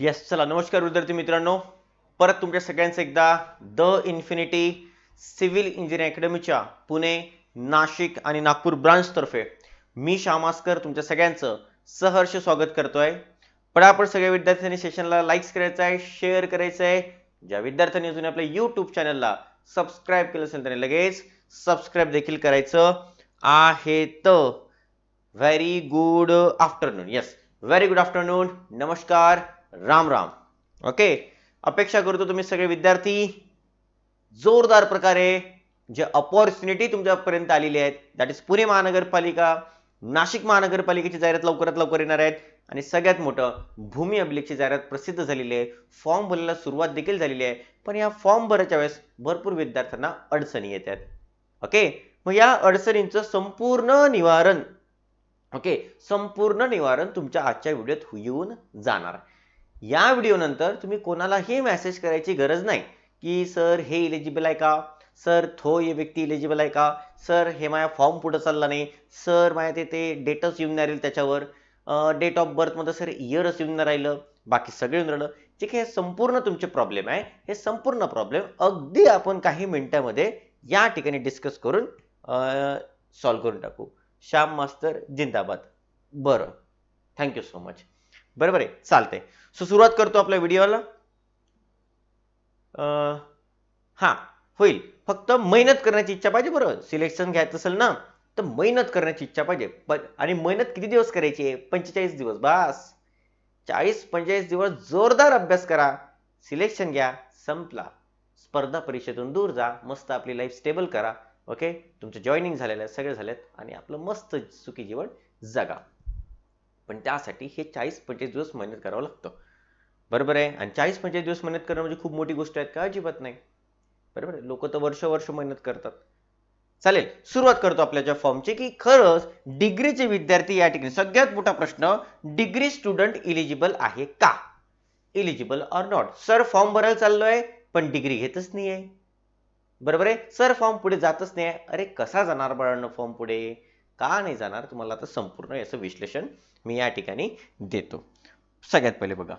Yes चला नमस्कार विद्यार्थी मित्रांनो. परत तुमच्या सगळ्यांचं एकदा द इन्फिनिटी सिव्हिल इंजिनिअरिंग अकॅडमीच्या पुणे नाशिक आणि नागपूर ब्रांचतर्फे मी श्यामास्कर तुमच्या सगळ्यांचं सहर्ष स्वागत करतोय. पडापड सगळ्या विद्यार्थ्यांनी सेशनला लाईक्स करायचं आहे शेअर करायचं आहे. ज्या विद्यार्थ्यांनी अजून आपल्या यूट्यूब चॅनलला सबस्क्राईब केलं असेल त्याने लगेच सबस्क्राईब देखील करायचं आहे तर very good afternoon yes very good afternoon नमस्कार. राम राम. ओके अपेक्षा करतो तुम्ही सगळे विद्यार्थी जोरदार प्रकारे जे अपॉर्च्युनिटी तुमच्यापर्यंत आलेली आहेत दॅट इज पुणे महानगरपालिका नाशिक महानगरपालिकेची जाहिरात लवकरात लवकर येणार आहेत आणि सगळ्यात मोठं भूमी अभिलेखची जाहिरात प्रसिद्ध झालेली आहे. फॉर्म भरायला सुरुवात देखील झालेली आहे पण या फॉर्म भरायच्या वेळेस भरपूर विद्यार्थ्यांना अडचणी येतात ओके मग या अडचणींचं संपूर्ण निवारण ओके संपूर्ण निवारण तुमच्या आजच्या व्हिडिओत येऊन जाणार. या व्हिडिओनंतर तुम्ही कोणालाही मेसेज करायची गरज नाही की सर हे इलिजिबल आहे का? सर थो हे व्यक्ती इलिजिबल आहे का? सर हे माझ्या फॉर्म पुढं चालला नाही. सर माझ्या ते ते डेटच येऊन नाही राहील त्याच्यावर. डेट ऑफ बर्थमध्ये सर इयरच येऊन राहिलं. बाकी सगळे येऊन राहिलं. जे काही हे संपूर्ण तुमचे प्रॉब्लेम आहे. हे संपूर्ण प्रॉब्लेम अगदी आपण काही मिनिटामध्ये या ठिकाणी डिस्कस करून सॉल्व्ह करून टाकू. श्याम मास्तर जिंदाबाद. बरं. थँक्यू सो मच बरोबर आहे चालतंय. सो सुरुवात करतो आपल्या व्हिडिओला. हां होईल. फक्त मेहनत करण्याची इच्छा पाहिजे बरोबर सिलेक्शन घ्यायचं असेल ना तर मेहनत करण्याची इच्छा पाहिजे. आणि मेहनत किती दिवस करायची आहे? पंचेचाळीस दिवस बस. चाळीस पंचेचाळीस दिवस जोरदार अभ्यास करा. सिलेक्शन घ्या संपला. स्पर्धा परीक्षेतून दूर जा मस्त आपली लाईफ स्टेबल करा. ओके तुमचं जॉईनिंग झालेलं आहे सगळे झालेत आणि आपलं मस्त सुखी जीवन जगा. पण त्यासाठी हे चाळीस पंचेचाळीस दिवस मेहनत करावं लागतं. बरोबर आहे? आणि चाळीस पंचेचाळीस दिवस मेहनत करणं म्हणजे खूप मोठी गोष्ट आहे का अजिबात नाही. बरोबर आहे? लोक तर वर्ष वर्ष मेहनत करतात. चालेल सुरुवात करतो आपल्याच्या फॉर्मची की खरंच डिग्रीचे विद्यार्थी या ठिकाणी. सगळ्यात मोठा प्रश्न डिग्री स्टुडंट इलिजिबल आहे का? Eligible or not sir form भरायला चाललोय पण डिग्री घेतच नाही आहे बरोबर आहे? सर फॉर्म पुढे जातच नाही. अरे कसा जाणार बाळांना फॉर्म पुढे? का नाही जाणार तुम्हाला आता संपूर्ण याचं विश्लेषण मी या ठिकाणी देतो. सगळ्यात पहिले बघा.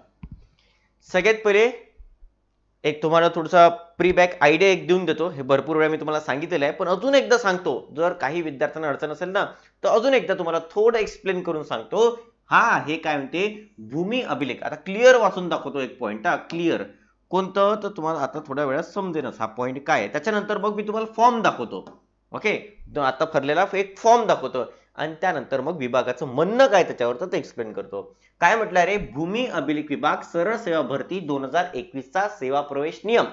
सगळ्यात पहिले एक तुम्हाला थोडासा प्री बॅक आयडिया एक देऊन देतो. हे भरपूर वेळा मी तुम्हाला सांगितलेलं आहे. पण अजून एकदा सांगतो. जर काही विद्यार्थ्यांना अडचण असेल ना तर अजून एकदा तुम्हाला थोडं एक्सप्लेन करून सांगतो. हा हे काय म्हणते? भूमी अभिलेख. आता क्लिअर वाचून दाखवतो एक पॉईंट हा क्लिअर कोणतं? तर तुम्हाला आता थोड्या वेळात समजेनच. हा पॉईंट काय आहे? त्याच्यानंतर मग मी तुम्हाला फॉर्म दाखवतो. ओके? आता भरलेला एक फॉर्म दाखवतो. आणि त्यानंतर मग विभागाचं म्हणणं काय त्याच्यावर तर ते एक्सप्लेन करतो. काय म्हटलं अरे भूमी अभिलेख विभाग सरळ सेवा भरती दोन हजार एकवीसचा सेवा प्रवेश नियम.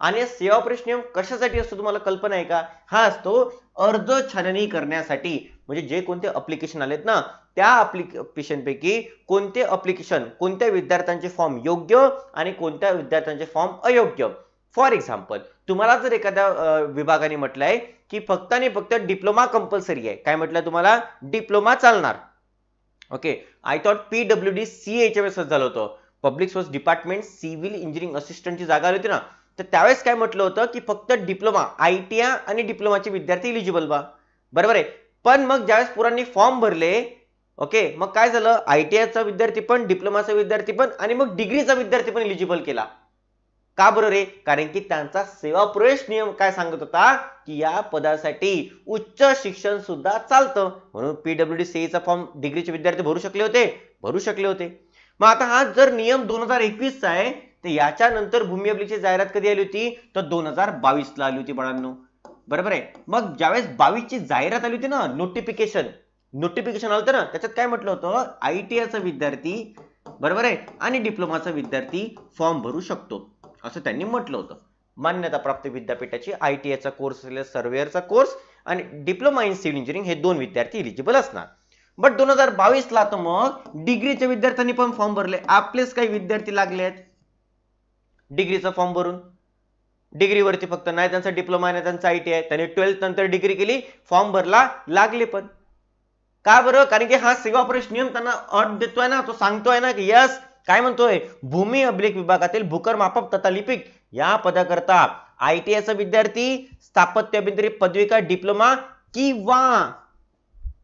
आणि सेवा प्रवेश नियम कशासाठी असतो तुम्हाला कल्पना आहे का? हा असतो अर्ज छाननी करण्यासाठी. म्हणजे जे कोणते अप्लिकेशन आलेत ना त्या अप्लिकेशनपैकी कोणते अप्लिकेशन कोणत्या विद्यार्थ्यांचे फॉर्म योग्य आणि कोणत्या विद्यार्थ्यांचे फॉर्म अयोग्य? फॉर एक्झाम्पल तुम्हाला जर एखाद्या विभागाने म्हटलंय की फक्त आणि फक्त डिप्लोमा कंपल्सरी आहे. काय म्हटलं तुम्हाला? डिप्लोमा चालणार. Okay. I thought P W D C H M S झालं होतं. Public source department civil engineering असिस्टंटची जागा आली होती ना. तर त्यावेळेस काय म्हटलं होतं की फक्त डिप्लोमा आय टी आय आणि डिप्लोमाचे विद्यार्थी इलिजिबल बा. बरोबर आहे. पण मग ज्यावेळेस पुरांनी फॉर्म भरले ओके मग काय झालं? आय टी आयचा विद्यार्थी पण डिप्लोमाचा विद्यार्थी पण आणि मग डिग्रीचा विद्यार्थी पण इलिजिबल केला. का बरं रे? कारण की त्यांचा सेवा प्रवेश नियम काय सांगत होता? की या पदासाठी उच्च शिक्षण सुद्धा चालतं. म्हणून पीडब्ल्यू डी सीचा फॉर्म डिग्रीचे विद्यार्थी भरू शकले होते. भरू शकले होते. मग आता हा जर नियम दोन हजार एकवीसचा आहे तर याच्या नंतर भूमी अभिलेखची जाहिरात कधी आली होती? तर दोन हजार बावीसला आली होती बाळांनो. बरोबर आहे? मग ज्यावेळेस बावीस ची जाहिरात आली होती ना नोटिफिकेशन नोटिफिकेशन आलं होतं ना त्याच्यात काय म्हटलं होतं? आय टी आयचा विद्यार्थी बरोबर आहे? आणि डिप्लोमाचा विद्यार्थी फॉर्म भरू शकतो. असं त्यांनी म्हटलं होतं. मान्यता प्राप्त विद्यापीठाची आय टी आयचा कोर्स असलेला सर्वेअरचा कोर्स आणि डिप्लोमा इन सिव्हिल इंजिनिअरिंग हे दोन विद्यार्थी इलिजिबल असणार. बट दोन हजार बावीस ला तर मग डिग्रीच्या विद्यार्थ्यांनी पण फॉर्म भरले. आपलेच काही विद्यार्थी लागले आहेत. डिग्रीचा फॉर्म भरून. डिग्रीवरती फक्त नाही त्यांचा डिप्लोमा नाही त्यांचा आय टी आय त्यांनी ट्वेल्थ नंतर डिग्री केली फॉर्म भरला लागले पण. का बरं? कारण की हा सेवा प्रवेश नियम त्यांना अट देतोय ना तो सांगतोय ना की यस काय म्हणतोय? भूमी अभिलेख विभागातील भूकर मापक तथा लिपिक या पदाकरता आय टी आयचा विद्यार्थी स्थापत्य अभियांत्रिकी पदविका डिप्लोमा किंवा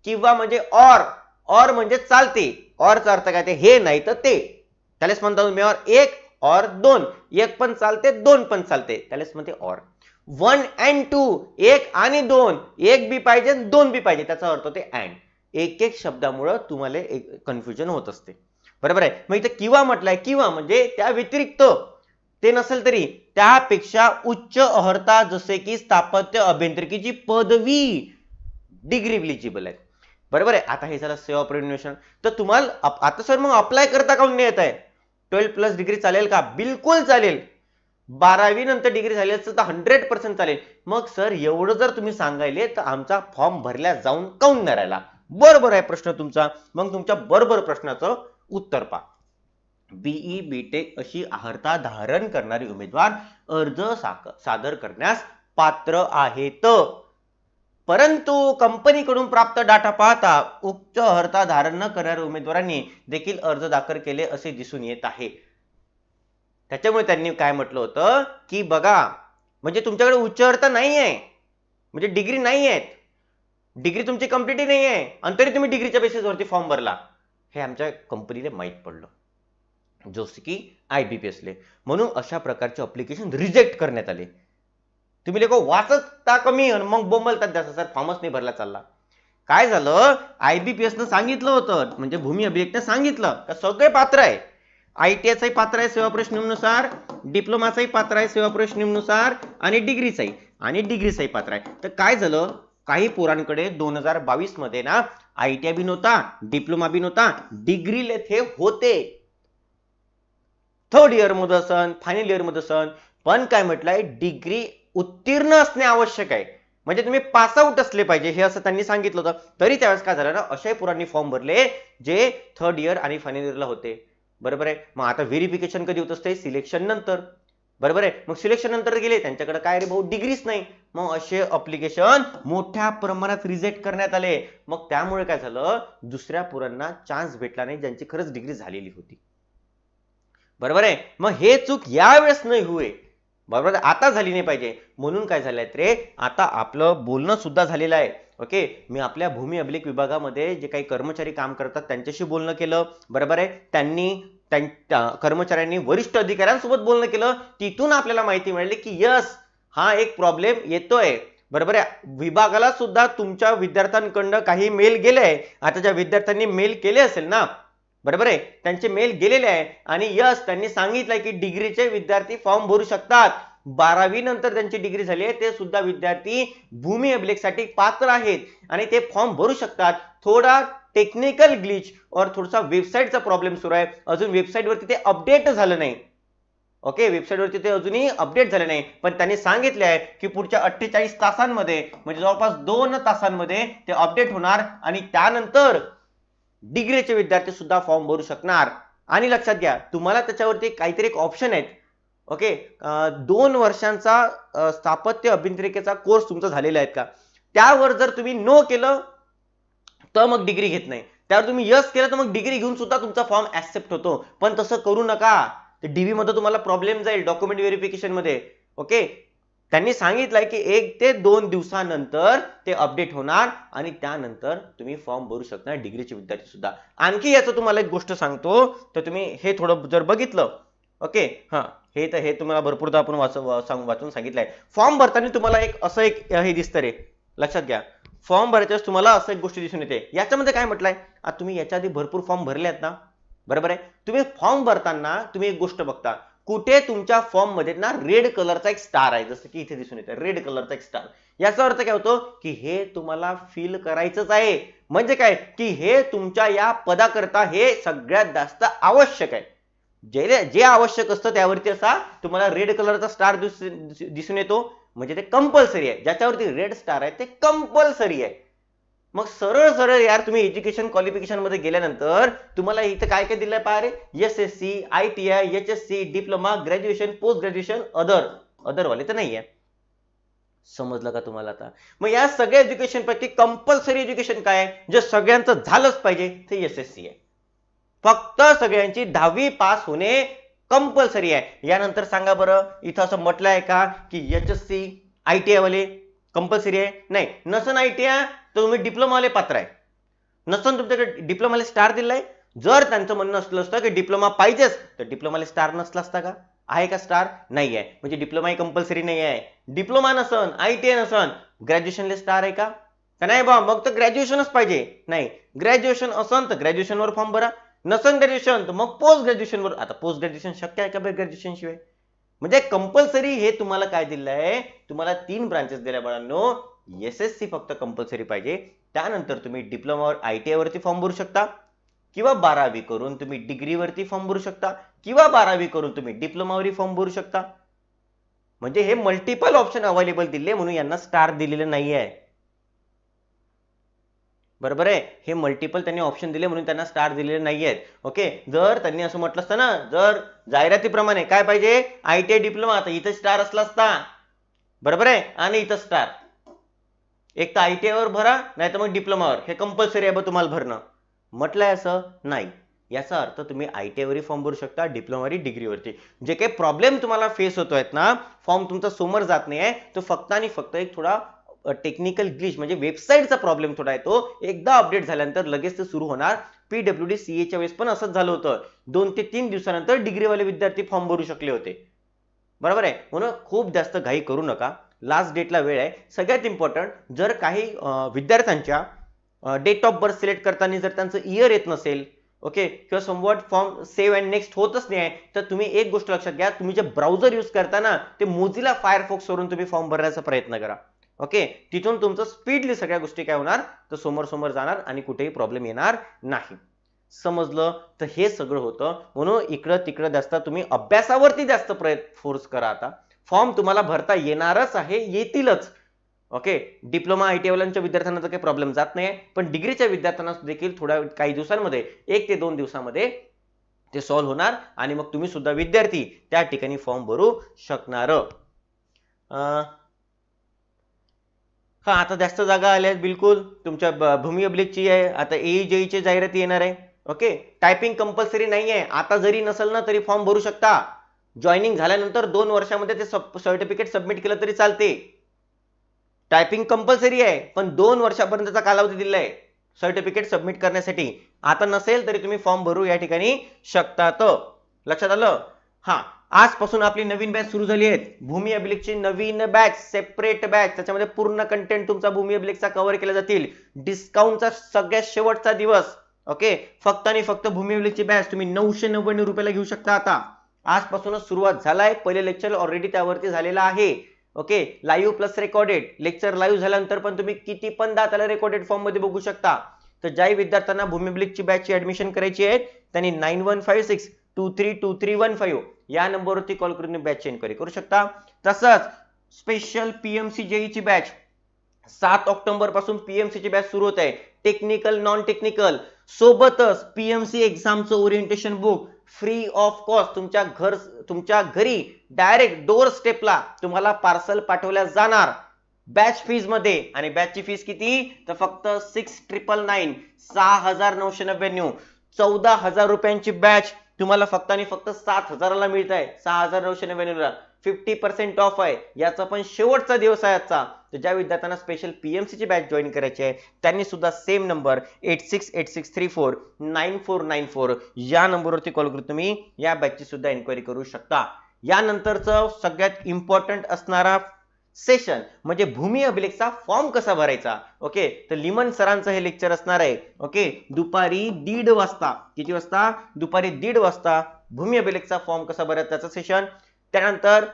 किंवा म्हणजे ऑर ऑर म्हणजे चालते. ऑरचा अर्थ काय ते? हे नाही तर ते. त्यालाच म्हणता तुम्ही और एक और दोन. एक पण चालते दोन पण चालते. त्यालाच म्हणते और वन अँड टू एक आणि दोन. एक बी पाहिजे दोन बी पाहिजे. त्याचा अर्थ होते अँड एक एक शब्दामुळं तुम्हाला एक कन्फ्युजन होत असते. बरोबर आहे. मग इथं किंवा म्हटलंय किंवा म्हणजे त्या व्यतिरिक्त ते नसेल तरी त्यापेक्षा उच्च अहर्ता जसे की स्थापत्य अभियांत्रिकीची पदवी डिग्री इलिजिबल आहे. बरोबर आहे. आता हे झालं सेवा प्रिन्वेशन तर तुम्हाला आता सर मग अप्लाय करता काऊन नाही येत आहे? ट्वेल्व प्लस डिग्री चालेल का? बिलकुल चालेल. बारावी नंतर डिग्री झाली असेल तर हंड्रेड पर्सेंट चालेल. मग सर एवढं जर तुम्ही सांगायले तर आमचा फॉर्म भरल्या जाऊन काऊन नाही राहिला? बरोबर आहे प्रश्न तुमचा. मग तुमच्या बरोबर प्रश्नाचं उत्तर पा. बीई बीटेक अशी आहारता धारण करणारे उमेदवार अर्ज सादर करण्यास पात्र आहेत. परंतु कंपनीकडून प्राप्त डाटा पाहता उच्च अर्हता धारण न करणाऱ्या उमेदवारांनी देखील अर्ज दाखल केले असे दिसून येत आहे. त्याच्यामुळे त्यांनी काय म्हटलं होतं? की बघा म्हणजे तुमच्याकडे उच्च अर्थ नाही आहे म्हणजे डिग्री नाही आहेत डिग्री तुमची कंप्लीट नाही आहे आणि तरी तुम्ही डिग्रीच्या बेसिसवरती फॉर्म भरला. हे आमच्या कंपनीला माहीत पडलं. जसं की आय बी पी एसले म्हणून अशा प्रकारचे अप्लिकेशन रिजेक्ट करण्यात आले. तुम्ही लोक वाचता कमी मग बोंबलतात जास्त. सर फॉर्मच नाही भरला चालला. काय झालं? आय बी पी एसनं सांगितलं होतं. म्हणजे भूमी अभिलेखनं सांगितलं. का सगळे पात्र आहे. आय टी एसही पात्र आहे सेवा प्रवेश नियमानुसार डिप्लोमाचाही पात्र आहे सेवा प्रवेश नियमानुसार आणि डिग्रीचाही आणि डिग्रीचाही पात्र आहे. तर काय झालं? काही पोरांकडे दोन हजार बावीसमध्ये ना आय टी आय बी नव्हता डिप्लोमा बी नव्हता डिग्री लेथे होते. थर्ड इयरमध्ये असन फायनल इयरमध्ये असन पण काय म्हटलंय डिग्री उत्तीर्ण असणे आवश्यक आहे. म्हणजे तुम्ही पास आउट असले पाहिजे हे असं त्यांनी सांगितलं होतं. तरी त्यावेळेस काय झालं ना अशाही पुरांनी फॉर्म भरले जे थर्ड इयर आणि फायनल इयरला होते. बरोबर आहे? मग आता व्हेरिफिकेशन कधी होत असते सिलेक्शन नंतर. बरोबर आहे? मग सिलेक्शन नंतर गेले त्यांच्याकडे काय रे भाऊ? डिग्रीच नाही. मग असे अप्लिकेशन मोठ्या प्रमाणात रिजेक्ट करण्यात आले. मग त्यामुळे काय झालं? दुसऱ्या पोरांना चान्स भेटला नाही ज्यांची खरंच डिग्री झालेली होती. बरोबर आहे? मग हे चूक यावेळेस नाही हुए बरोबर आता झाली नाही पाहिजे. म्हणून काय झालंय रे? आता आपलं बोलणं सुद्धा झालेलं आहे. ओके? मी आपल्या भूमी अभिलेख विभागामध्ये जे काही कर्मचारी काम करतात त्यांच्याशी बोलणं केलं. बरोबर आहे? त्यांनी त्यांच्या कर्मचाऱ्यांनी वरिष्ठ अधिकाऱ्यांसोबत बोलणं केलं. तिथून आपल्याला माहिती मिळाली की यस हा एक प्रॉब्लेम येतोय. बरोबर आहे. विभागाला सुद्धा तुमच्या विद्यार्थ्यांकडनं काही मेल गेले आहे. आता ज्या विद्यार्थ्यांनी मेल केले असेल ना बरोबर आहे. त्यांचे मेल गेलेले आहे. आणि यस त्यांनी सांगितलंय की डिग्रीचे विद्यार्थी फॉर्म भरू शकतात. बारावी नंतर त्यांची डिग्री झाली आहे. ते सुद्धा विद्यार्थी भूमी अभिलेखसाठी पात्र आहेत. आणि ते फॉर्म भरू शकतात. थोडा टेक्निकल ग्लिच और थोडासा वेबसाईटचा प्रॉब्लेम सुरू आहे. अजून वेबसाईटवरती ते अपडेट झालं नाही. ओके? वेबसाईटवरती ते अजूनही अपडेट झाले नाही. पण त्यांनी सांगितले आहे की पुढच्या अठ्ठेचाळीस तासांमध्ये म्हणजे जवळपास दोन तासांमध्ये ते अपडेट होणार आणि त्यानंतर डिग्रीचे विद्यार्थी सुद्धा फॉर्म भरू शकणार. आणि लक्षात घ्या तुम्हाला त्याच्यावरती काहीतरी एक ऑप्शन आहेत. ओके? दोन वर्षांचा स्थापत्य अभियांत्रिकेचा कोर्स तुमचा झालेला आहे का? त्यावर जर तुम्ही नो केलं तर मग डिग्री घेत नाही. त्यावर तुम्ही यस केलं तर मग डिग्री घेऊन सुद्धा तुमचा फॉर्म ऍक्सेप्ट होतो. पण तसं करू नका. डीबी मध्ये तुम्हाला प्रॉब्लेम जाईल डॉक्युमेंट व्हेरिफिकेशनमध्ये. ओके त्यांनी सांगितलंय की एक ते दोन दिवसानंतर ते अपडेट होणार आणि त्यानंतर तुम्ही फॉर्म भरू शकणार डिग्रीचे विद्यार्थी सुद्धा. आणखी याचं तुम्हाला एक गोष्ट सांगतो. तर तुम्ही हे थोडं जर बघितलं. ओके हा. हे तर हे तुम्हाला भरपूरदा आपण वाच वाचून सांगितलंय. फॉर्म भरताना तुम्हाला एक असं एक हे दिसतं रे. लक्षात घ्या. फॉर्म भरायच्या वेळेस तुम्हाला असं एक गोष्ट दिसून येते. याच्यामध्ये काय म्हटलंय? आता तुम्ही याच्या आधी भरपूर फॉर्म भरले आहेत ना? बरोबर आहे? तुम्ही फॉर्म भरताना तुम्ही एक गोष्ट बघता. कुठे तुमच्या फॉर्ममध्ये ना रेड कलरचा एक स्टार आहे जसं की इथे दिसून येतं. रेड कलरचा एक स्टार. याचा अर्थ काय होतो? की हे तुम्हाला फील करायचंच आहे. म्हणजे काय? की हे तुमच्या या पदाकरता हे सगळ्यात जास्त आवश्यक आहे. जे जे आवश्यक असतं त्यावरती असा तुम्हाला रेड कलरचा स्टार दिसून येतो. म्हणजे ते कंपल्सरी आहे. ज्याच्यावरती रेड स्टार आहे ते कंपल्सरी आहे. मग सरळ सरळ यार तुम्ही एज्युकेशन क्वालिफिकेशनमध्ये गेल्यानंतर तुम्हाला इथं काय काय दिलंय पहा रे? S S C I T I H S C diploma graduation post graduation other other वाले तर नाही आहे समजलं का तुम्हाला आता? मग या सगळ्या एज्युकेशन पैकी कंपल्सरी एज्युकेशन काय आहे? जे सगळ्यांचं झालंच पाहिजे ते एस एस सी आहे. फक्त सगळ्यांची दहावी पास होणे कंपल्सरी आहे. यानंतर सांगा बरं इथं असं म्हटलं आहे का की H S C I T आयवाले compulsory आहे? नाही. नसन आय टी आय तर तुम्ही डिप्लोमावाले पात्र आहे. नसन तुमच्याकडे डिप्लोमाला स्टार दिलाय? जर त्यांचं म्हणणं असलं असतं की डिप्लोमा पाहिजेच तर डिप्लोमाला स्टार नसला असता का? आहे का स्टार? नाही आहे. म्हणजे डिप्लोमा ही कंपल्सरी नाही आहे. डिप्लोमा नसन आय टी आय नसन ग्रॅज्युएशनला स्टार आहे का? का नाही बा? मग तर ग्रॅज्युएशनच पाहिजे. नाही. ग्रॅज्युएशन असन तर ग्रॅज्युएशनवर फॉर्म भरा. नसन ग्रॅज्युएशन तर मग पोस्ट ग्रॅज्युएशनवर आता पोस्ट ग्रॅज्युएशन शक्य आहे का ग्रॅज्युएशन शिवाय? म्हणजे कंपल्सरी हे तुम्हाला काय दिलं आहे तुम्हाला तीन ब्रांचेस दिल्या बाळांनो. एस एस सी फक्त कंपल्सरी पाहिजे. त्यानंतर तुम्ही डिप्लोमावर आय टी आयवरती फॉर्म भरू शकता. किंवा बारावी करून तुम्ही डिग्रीवरती फॉर्म भरू शकता. किंवा बारावी करून तुम्ही डिप्लोमावरही फॉर्म भरू शकता. म्हणजे हे मल्टिपल ऑप्शन अवेलेबल दिले म्हणून यांना स्टार दिलेलं नाही आहे बरोबर आहे? हे मल्टिपल त्यांनी ऑप्शन दिले म्हणून त्यांना स्टार दिलेले नाही आहेत ओके जर त्यांनी असं म्हटलं असतं ना जर जाहिरातीप्रमाणे काय पाहिजे? आय टी आय डिप्लोमा आता इथं स्टार असला असता. बरोबर आहे? आणि इथं स्टार एक तर आय टी आयवर भरा नाही तर मग डिप्लोमावर हे कंपल्सरी आहे बघ तुम्हाला भरणं. म्हटलंय असं नाही. याचा अर्थ तुम्ही आय टी आयवरही फॉर्म भरू शकता डिप्लोमावरही डिग्रीवरती जे काही प्रॉब्लेम तुम्हाला फेस होतो आहेत ना फॉर्म तुमचा समोर जात नाही आहे तो फक्त आणि फक्त एक थोडा टेक्निकल ग्लिच म्हणजे वेबसाईटचा प्रॉब्लेम थोडा आहे तो. एकदा अपडेट झाल्यानंतर लगेच ते सुरू होणार. पीडब्ल्यू डी सी एच्या वेळेस पण असंच झालं होतं. दोन ते तीन दिवसानंतर डिग्रीवाले विद्यार्थी फॉर्म भरू शकले होते. बरोबर आहे? म्हणून खूप जास्त घाई करू नका. लास्ट डेटला वेळ आहे. सगळ्यात इम्पॉर्टंट जर काही विद्यार्थ्यांच्या डेट ऑफ बर्थ सिलेक्ट करताना जर त्यांचं इयर येत नसेल ओके किंवा somewhat form save and next होतच नाही आहे तर तुम्ही एक गोष्ट लक्षात घ्या. तुम्ही जे ब्राउझर यूज करताना ते मोझिला फायरफॉक्सवरून तुम्ही फॉर्म भरण्याचा प्रयत्न करा. ओके? तिथून तुमचं स्पीडली सगळ्या गोष्टी काय होणार? तर समोर समोर जाणार आणि कुठेही प्रॉब्लेम येणार नाही. समजलं? तर हे सगळं होतं. म्हणून इकडं तिकडं जास्त तुम्ही अभ्यासावरती जास्त प्रयत्न फोर्स करा आता. फॉर्म तुम्हाला भरता येणारच आहे येतीलच. ओके? डिप्लोमा आय टी वाल्यांच्या विद्यार्थ्यांना तर काही प्रॉब्लेम जात नाही पण डिग्रीच्या विद्यार्थ्यांना देखील थोड्या काही दिवसांमध्ये एक ते दोन दिवसामध्ये ते सॉल्व्ह होणार आणि मग तुम्ही सुद्धा विद्यार्थी त्या ठिकाणी फॉर्म भरू शकणार. हा आता जास्त जागा आल्या आहेत बिलकुल. तुमच्या भूमी अभिलेखची आहे. आता ए जेईची जाहिराती येणार आहे. ओके? टायपिंग कंपल्सरी नाही आहे आता जरी नसेल ना तरी फॉर्म भरू शकता. जॉईनिंग झाल्यानंतर दोन वर्षामध्ये ते सर्टिफिकेट सबमिट केलं तरी चालते. टायपिंग कंपल्सरी आहे पण दोन वर्षापर्यंतचा कालावधी दिला आहे सर्टिफिकेट सबमिट करण्यासाठी. आता नसेल तरी तुम्ही फॉर्म भरू या ठिकाणी शकतात लक्षात आलं? हा आजपासून आपली नवीन बॅच सुरू झाली आहे भूमी अभिलेखची नवीन बॅच सेपरेट बॅच त्याच्यामध्ये पूर्ण कंटेंट तुमचा भूमी अभिलेखचा कव्हर केला जातील. डिस्काउंटचा सगळ्यात शेवटचा दिवस ओके फक्त आणि फक्त भूमी अभिलेखची बॅच तुम्ही नऊशे नव्याण्णव रुपयाला घेऊ शकता आता. आजपासूनच सुरुवात झालाय. पहिले लेक्चर ऑलरेडी त्यावरती झालेला आहे okay live plus recorded lecture live झाल्यानंतर पण तुम्ही किती पण दा त्याला रेकॉर्डेड फॉर्ममध्ये बघू शकता. तर ज्याही विद्यार्थ्यांना भूमी अभिलेखची बॅचची ऍडमिशन करायची आहे त्यांनी nine one five six two three two three one five या नंबरवरती कॉल करून बॅच एन्क्वायरी करू. शकता? तसंच स्पेशल पीएमसी जेईची बॅच सात ऑक्टोबरपासून पीएमसी ची बॅच सुरू होत आहे. टेक्निकल नॉन टेक्निकल सोबतच PMC एक्झामचं orientation book free of cost तुमच्या घर तुमच्या घरी डायरेक्ट डोर स्टेपला तुम्हाला पार्सल पाठवल्या जाणार. बॅच फीजमध्ये. आणि बॅचची फीज किती? तर फक्त सिक्स ट्रिपल नाईन सहा हजार नऊशे नव्याण्णव. चौदा हजार रुपयांची बॅच तुम्हाला फक्त आणि फक्त सात हजाराला मिळत आहे सहा हजार नऊशे नव्याण्णवला. फिफ्टी पर्सेंट ऑफ आहे. याचा पण शेवटचा दिवस आहे आजचा. तर ज्या विद्यार्थ्यांना स्पेशल पीएमसीची बॅच जॉईन करायची आहे त्यांनी सुद्धा same number eight six eight six three four nine four nine four या नंबरवरती कॉल करून तुम्ही या बॅचची सुद्धा एन्क्वायरी करू शकता. यानंतरचं सगळ्यात इम्पॉर्टंट असणारा सेशन म्हणजे भूमी अभिलेखचा फॉर्म कसा भरायचा? ओके? तर लिमन सरांचं हे लेक्चर असणार आहे. ओके? दुपारी दीड वाजता. किती वाजता? दुपारी दीड वाजता भूमी अभिलेखचा फॉर्म कसा भरायचा त्याचं सेशन. त्यानंतर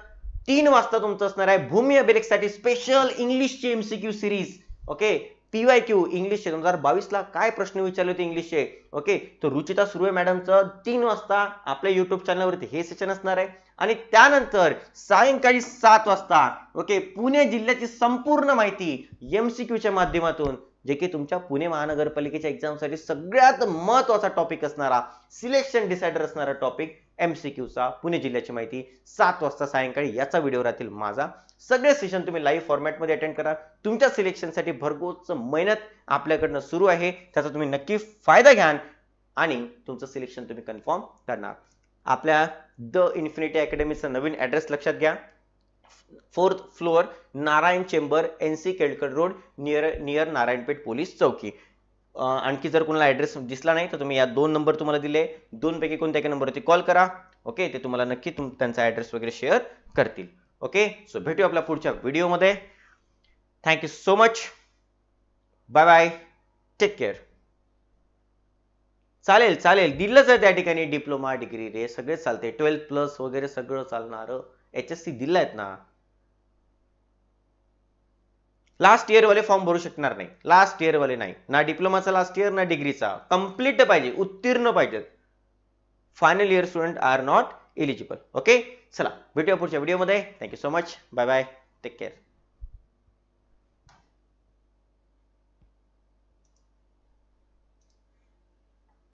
तीन वाजता तुमचं असणार आहे भूमी अभिलेखसाठी special इंग्लिशची MCQ series okay? PY Q इंग्लिशचे दोन हजार बावीसला काय प्रश्न विचारले होते इंग्लिशचे ओके तर रुचिता सुर्वे मॅडमचं तीन वाजता आपल्या युट्यूब चॅनलवरती हे सेशन असणार आहे. आणि त्यानंतर सायंकाळी सात वाजता ओके पुणे जिल्ह्याची संपूर्ण माहिती एमसीक्यूच्या माध्यमातून जे की तुमच्या पुणे महानगरपालिकेच्या एक्झामसाठी सगळ्यात महत्त्वाचा टॉपिक असणारा सिलेक्शन डिसायडर असणारा टॉपिक एम सी क्यूचा पुणे जिल्ह्याची माहिती सात वाजता सायंकाळी याचा व्हिडिओ राहतील माझा. सगळे सेशन तुम्ही लाईव्ह फॉर्मॅटमध्ये अटेंड करा. तुमच्या सिलेक्शनसाठी भरघोस मेहनत आपल्याकडनं सुरू आहे. त्याचा तुम्ही नक्की फायदा घ्याल आणि तुमचं सिलेक्शन तुम्ही कन्फर्म करणार. आपल्या द इन्फिनिटी अकॅडमीचा नवीन ॲड्रेस लक्षात घ्या. Fourth floor Narayan chamber N C Kelkar road near near Narayanpeth police चौकी. आणखी जर कोणाला ऍड्रेस दिसला नाही तर तुम्ही या दोन नंबर तुम्हाला दिले. दोनपैकी कोणत्या एका नंबरवरती कॉल करा. ओके ते तुम्हाला नक्की तुम त्यांचा ऍड्रेस वगैरे शेअर करतील. ओके सो भेटू आपल्या पुढच्या व्हिडिओमध्ये thank you so much bye bye take care चालेल चालेल. दिलंच आहे त्या ठिकाणी डिप्लोमा डिग्री रे. सगळेच चालते ट्वेल्थ प्लस वगैरे सगळं चालणार. एच एस सी दिलं आहेत ना? लास्ट इयरवाले फॉर्म भरू शकणार नाही. लास्ट इयरवाले नाही. ना डिप्लोमाचा लास्ट इयर ना डिग्रीचा कंप्लीट पाहिजे. उत्तीर्ण पाहिजेत. Final year student are not eligible okay चला. भेटूया पुढच्या व्हिडिओमध्ये thank you so much bye bye take care